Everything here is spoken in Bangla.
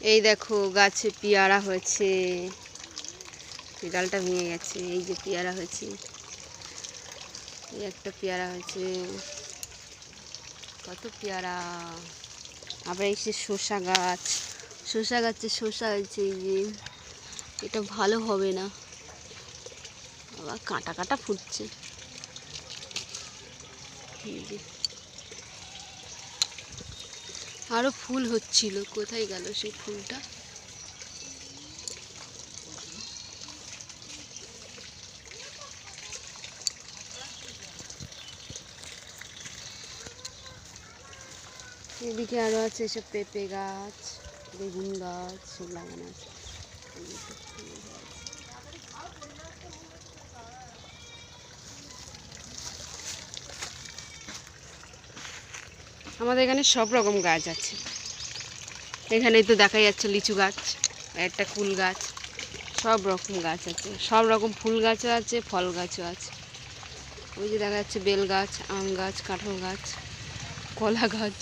এই দেখো গাছে পেয়ারা হয়েছে। ডালটা ভেঙে গেছে, এই যে পেয়ারা হয়েছে। এই একটা পেয়ারা হয়েছে। কত পেয়ারা? আবার এই যে শসা গাছ। শসা গাছে শসা হয়েছে এই যে। এটা ভালো হবে না। আবার কাঁটা কাঁটা ফুটছে। এই যে। আরও ফুল হচ্ছিল। কোথায় গেল সেই ফুলটা? এদিকে আরও আছে এসব পেঁপে গাছ, বেগুন গাছ, সব লাগানো আছে। আমাদের এখানে সব রকম গাছ আছে। এখানেই তো দেখা যাচ্ছে লিচু গাছ, একটা কুল গাছ, সব রকম গাছ আছে। সব রকম ফুল গাছও আছে, ফল গাছও আছে। ওই যে দেখা যাচ্ছে বেল গাছ, আম গাছ, কাঁঠাল গাছ, কলা গাছ।